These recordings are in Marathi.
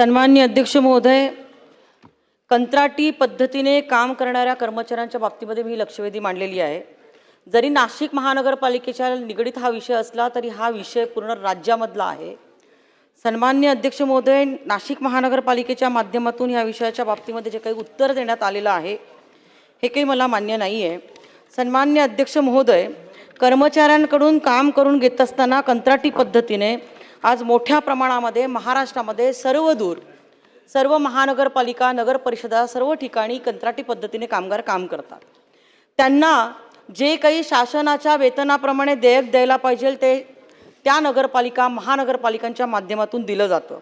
सन्मान्य अध्यक्ष महोदय कंत्राटी पद्धतीने काम करणाऱ्या कर्मचाऱ्यांच्या बाबतीमध्ये मी लक्षवेधी मांडलेली आहे. जरी नाशिक महानगरपालिकेच्या निगडीत हा विषय असला तरी हा विषय पूर्ण राज्यामधला आहे. सन्मान्य अध्यक्ष महोदय नाशिक महानगरपालिकेच्या माध्यमातून या विषयाच्या बाबतीमध्ये जे काही उत्तर देण्यात आलेलं आहे हे काही मला मान्य नाही आहे सन्मान्य अध्यक्ष महोदय कर्मचाऱ्यांकडून काम करून घेत असताना कंत्राटी पद्धतीने आज मोठ्या प्रमाणामध्ये महाराष्ट्रामध्ये सर्वदूर सर्व महानगरपालिका नगर परिषदा सर्व ठिकाणी कंत्राटी पद्धतीने कामगार काम करतात. त्यांना जे काही शासनाच्या वेतनाप्रमाणे देयक द्यायला पाहिजे ते त्या नगरपालिका महानगरपालिकांच्या माध्यमातून दिलं जातं.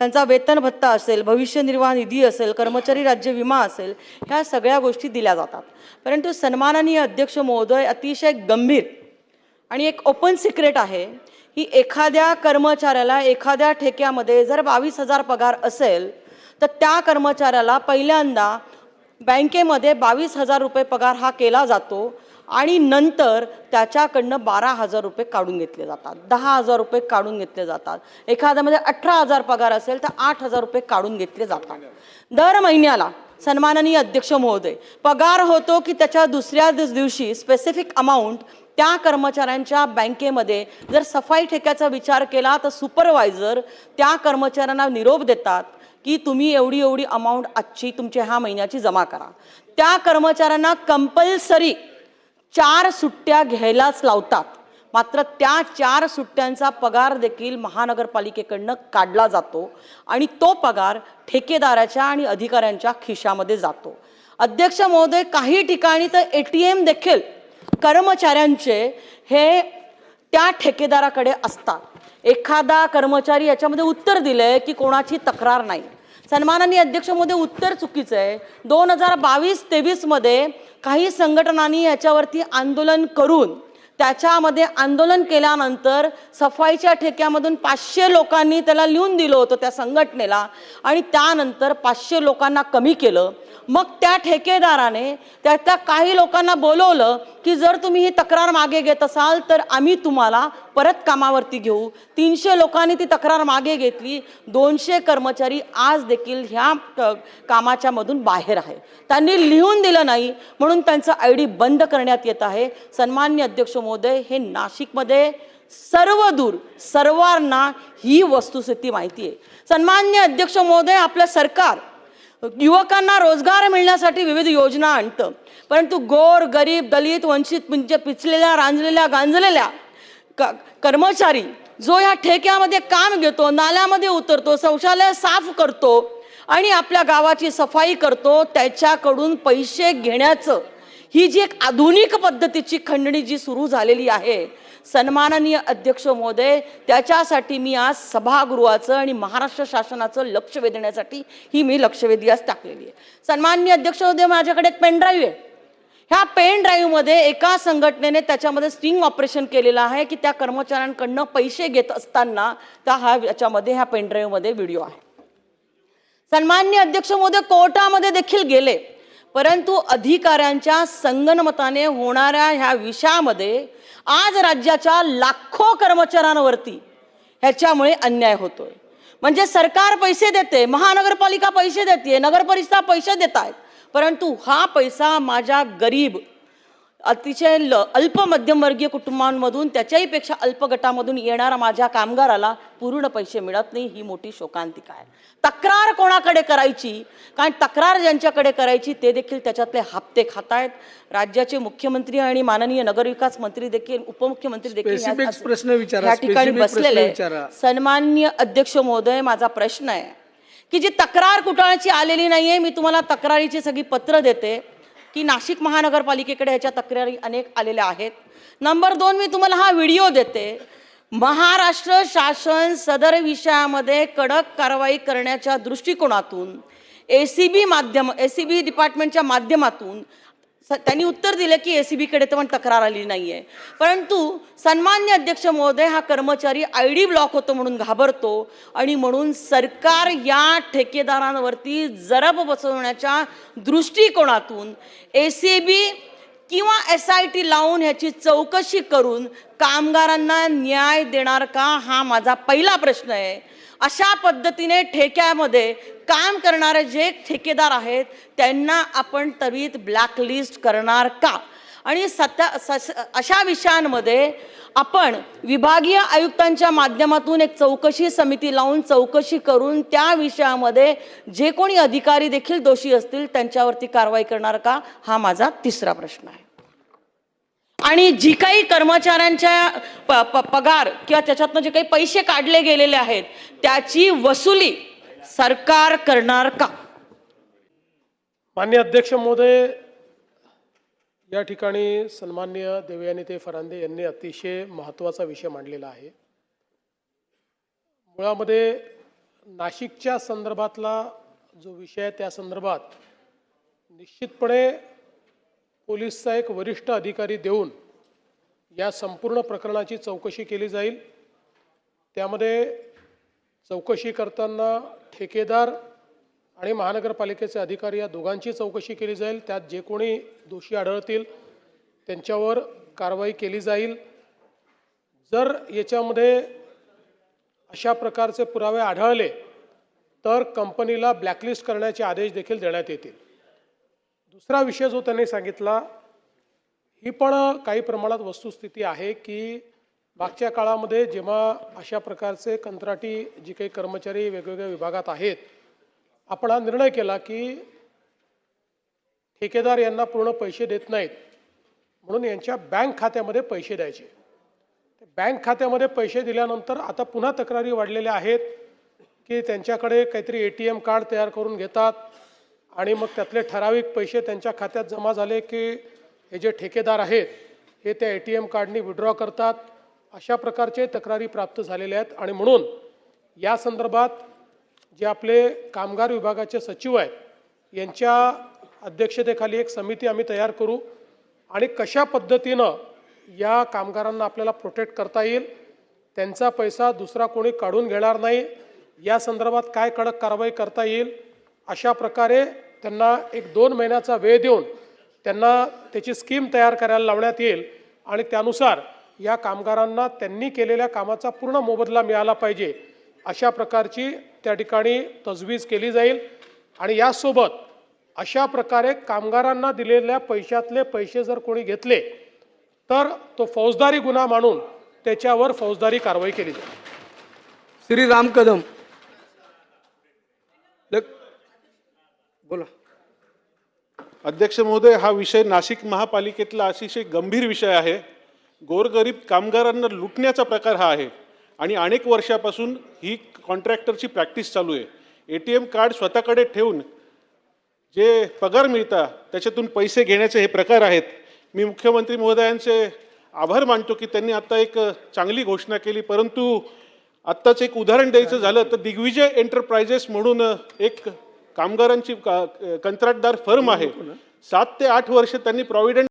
त्यांचा वेतन भत्ता असेल भविष्य निर्वाह निधी असेल कर्मचारी राज्य विमा असेल ह्या सगळ्या गोष्टी दिल्या जातात. परंतु सन्माननीय अध्यक्ष महोदय अतिशय गंभीर आणि एक ओपन सिक्रेट आहे की एखाद्या कर्मचाऱ्याला एखाद्या ठेक्यामध्ये जर बावीस हजार पगार असेल तर त्या कर्मचाऱ्याला पहिल्यांदा बँकेमध्ये बावीस हजार रुपये पगार हा केला जातो आणि नंतर त्याच्याकडनं बारा हजार रुपये काढून घेतले जातात. दहा हजार रुपये काढून घेतले जातात. एखाद्यामध्ये अठरा हजार पगार असेल तर आठ हजार रुपये काढून घेतले जातात. दर महिन्याला सन्माननीय अध्यक्ष महोदय पगार होतो की त्याच्या दुसऱ्या दिवस- दिवशी स्पेसिफिक अमाऊंट त्या कर्मचाऱ्यांच्या बँकेमध्ये जर सफाई ठेक्याचा विचार केला तर सुपरवायझर त्या कर्मचाऱ्यांना निरोप देतात की तुम्ही एवढी एवढी अमाऊंट आजची तुमच्या ह्या महिन्याची जमा करा. त्या कर्मचाऱ्यांना कंपल्सरी चार सुट्ट्या घ्यायलाच लावतात. मात्र त्या चार सुट्ट्यांचा पगार देखील महानगरपालिकेकडनं काढला जातो आणि तो पगार ठेकेदाराच्या आणि अधिकाऱ्यांच्या खिशामध्ये जातो. अध्यक्ष महोदय काही ठिकाणी तर ए टी एम देखील कर्मचाऱ्यांचे हे त्या ठेकेदाराकडे असतात. एखादा कर्मचारी याच्यामध्ये उत्तर दिलंय की कोणाची तक्रार नाही. सन्माननीय अध्यक्षमध्ये उत्तर चुकीचं आहे दोन हजार बावीस तेवीसमध्ये काही संघटनांनी याच्यावरती आंदोलन करून त्याच्यामध्ये आंदोलन केल्यानंतर सफाईच्या ठेक्यामधून पाचशे लोकांनी त्याला लिहून दिलं होतं त्या संघटनेला. आणि त्यानंतर पाचशे लोकांना कमी केलं. मग त्या ठेकेदाराने त्यातल्या काही लोकांना बोलवलं की जर तुम्ही ही तक्रार मागे घेत असाल तर आम्ही तुम्हाला परत कामावरती घेऊ. तीनशे लोकांनी ती तक्रार मागे घेतली. दोनशे कर्मचारी आज देखील ह्या कामाच्या मधून बाहेर आहे. त्यांनी लिहून दिलं नाही म्हणून त्यांचं आय डी बंद करण्यात येत आहे. सन्मान्य अध्यक्ष महोदय हे नाशिकमध्ये सर्व दूर सर्वांना ही वस्तुस्थिती माहिती आहे. सन्मान्य अध्यक्ष महोदय आपलं सरकार युवकांना रोजगार मिळण्यासाठी विविध योजना आणतं. परंतु गोर गरीब दलित वंचित म्हणजे पिचलेल्या रांजलेल्या गांजलेल्या क कर्मचारी जो या ठेक्यामध्ये काम घेतो नाल्यामध्ये उतरतो शौचालय साफ करतो आणि आपल्या गावाची सफाई करतो त्याच्याकडून पैसे घेण्याचं ही जी एक आधुनिक पद्धतीची खंडणी जी सुरू झालेली आहे सन्माननीय अध्यक्ष महोदय त्याच्यासाठी मी आज सभागृहाचं आणि महाराष्ट्र शासनाचं लक्ष वेधण्यासाठी ही मी लक्षवेधी आज टाकलेली आहे. सन्माननीय अध्यक्ष महोदय माझ्याकडे एक पेनड्राईव्ह आहे. ह्या पेन ड्राईव्हमध्ये एका संघटनेने त्याच्यामध्ये स्टिंग ऑपरेशन केलेलं आहे की त्या कर्मचाऱ्यांकडनं पैसे घेत असताना त्या हा याच्यामध्ये ह्या पेन ड्राईव्हमध्ये व्हिडिओ आहे. सन्मान्य अध्यक्ष मोदी कोर्टामध्ये देखील गेले. परंतु अधिकाऱ्यांच्या संगनमताने होणाऱ्या ह्या विषयामध्ये आज राज्याच्या लाखो कर्मचाऱ्यांवरती ह्याच्यामुळे अन्याय होतोय. म्हणजे सरकार पैसे देते महानगरपालिका पैसे देते नगरपरिषदा पैसे देत आहेत परंतु हा पैसा माझ्या गरीब अतिशय ल अल्प मध्यमवर्गीय कुटुंबांमधून त्याच्याही पेक्षा अल्प गटामधून येणारा माझ्या कामगाराला पूर्ण पैसे मिळत नाही ही मोठी शोकांतिका आहे. तक्रार कोणाकडे करायची? कारण तक्रार ज्यांच्याकडे करायची ते देखील त्याच्यातले हप्ते खात आहेत राज्याचे मुख्यमंत्री आणि माननीय नगरविकास मंत्री देखील उपमुख्यमंत्री देखील प्रश्न या ठिकाणी बसलेले. सन्मान्य अध्यक्ष महोदय माझा प्रश्न आहे की जी तक्रार कुठळाची आलेली नाहीये मी तुम्हाला तक्रारीची सगळी पत्र देते. की नाशिक महानगरपालिकेकडे ह्याच्या तक्रारी अनेक आलेल्या आहेत. नंबर दोन मी तुम्हाला हा व्हिडिओ देते. महाराष्ट्र शासन सदर विषयामध्ये कडक कारवाई करण्याच्या दृष्टिकोनातून ए सी बी माध्यम ए सी बी डिपार्टमेंटच्या माध्यमातून त्यांनी उत्तर दिलं की ए सी बीकडे तर पण तक्रार आली नाही आहे परंतु सन्मान्य अध्यक्ष महोदय हा कर्मचारी आय डी ब्लॉक होतो म्हणून घाबरतो आणि म्हणून सरकार या ठेकेदारांवरती जरब बसवण्याच्या दृष्टिकोनातून ए सी बी किंवा एस आय टी लावून ह्याची चौकशी करून कामगारांना न्याय देणार का हा माझा पहिला प्रश्न आहे. अशा पद्धतीने ठेक्यामध्ये काम करणारे जे ठेकेदार आहेत त्यांना आपण तवीत ब्लॅकलिस्ट करणार का? आणि सत्या स- अशा विषयांमध्ये आपण विभागीय आयुक्तांच्या माध्यमातून एक चौकशी समिती लावून चौकशी करून त्या विषयामध्ये जे कोणी अधिकारी देखील दोषी असतील त्यांच्यावरती कारवाई करणार का? हा माझा तिसरा प्रश्न आहे. आणि जी काही कर्मचाऱ्यांच्या प प- पगार किंवा त्याच्यातनं जे काही पैसे काढले गेलेले आहेत त्याची वसुली सरकार करणार का? मान्य अध्यक्ष महोदय या ठिकाणी सन्मान्य देवयानी फरांदे यांनी अतिशय महत्त्वाचा विषय मांडलेला आहे. मुळामध्ये नाशिकच्या संदर्भातला जो विषय आहे त्या संदर्भात निश्चितपणे पोलीसचा एक वरिष्ठ अधिकारी देऊन या संपूर्ण प्रकरणाची चौकशी केली जाईल. त्यामध्ये चौकशी करताना ठेकेदार आणि महानगरपालिकेचे अधिकारी या दोघांची चौकशी केली जाईल. त्यात जे कोणी दोषी आढळतील त्यांच्यावर कारवाई केली जाईल. जर याच्यामध्ये अशा प्रकारचे पुरावे आढळले तर कंपनीला ब्लॅकलिस्ट करण्याचे आदेश देखील देण्यात येतील. दुसरा विषय जो त्यांनी सांगितला ही पण काही प्रमाणात वस्तुस्थिती आहे की मागच्या काळामध्ये जेव्हा अशा प्रकारचे कंत्राटी जी काही कर्मचारी वेगवेगळ्या विभागात आहेत आपण हा निर्णय केला की ठेकेदार यांना पूर्ण पैसे देत नाहीत. म्हणून यांच्या बँक खात्यामध्ये पैसे द्यायचे. बँक खात्यामध्ये पैसे दिल्यानंतर आता पुन्हा तक्रारी वाढलेल्या आहेत की त्यांच्याकडे काहीतरी ए टी एम कार्ड तयार करून घेतात आणि मग त्यातले ठराविक पैसे त्यांच्या खात्यात जमा झाले की हे जे ठेकेदार आहेत हे त्या ए टी एम कार्डनी विड्रॉ करतात. अशा प्रकारचे तक्रारी प्राप्त झालेल्या आहेत आणि म्हणून या संदर्भात जे आपले कामगार विभागाचे सचिव आहेत यांच्या अध्यक्षतेखाली एक समिती आम्ही तयार करू आणि कशा पद्धतीनं या कामगारांना आपल्याला प्रोटेक्ट करता येईल त्यांचा पैसा दुसरा कोणी काढून घेणार नाही या संदर्भात काय कडक कारवाई करता येईल अशा प्रकारे त्यांना एक दोन महिन्याचा वेळ देऊन त्यांना त्याची स्कीम तयार करायला लावण्यात येईल आणि त्यानुसार या कामगारांना त्यांनी केलेल्या कामाचा पूर्ण मोबदला मिळाला पाहिजे अशा प्रकारची त्या ठिकाणी तजवीज केली जाईल. आणि यासोबत अशा प्रकारे कामगारांना दिलेल्या पैशातले पैसे जर कोणी घेतले तर तो फौजदारी गुन्हा मानून त्याच्यावर फौजदारी कारवाई केली जाईल. श्री राम कदम. बोला. अध्यक्ष महोदय हा विषय नाशिक महापालिकेतला अतिशय गंभीर विषय आहे. गोरगरीब कामगारांना लुटण्याचा प्रकार हा आहे. आणि अनेक वर्षापासून ही कॉन्ट्रॅक्टरची प्रॅक्टिस चालू आहे. ए टी एम कार्ड स्वतःकडे ठेवून जे पगार मिळतात त्याच्यातून पैसे घेण्याचे हे प्रकार आहेत. मी मुख्यमंत्री महोदयांचे आभार मानतो की त्यांनी आता एक चांगली घोषणा केली. परंतु आत्ताच एक उदाहरण द्यायचं झालं तर दिग्विजय एंटरप्राइजेस म्हणून एक कामगारांची का- कंत्राटदार फर्म आहे. सात ते आठ वर्ष त्यांनी प्रॉव्हिडंट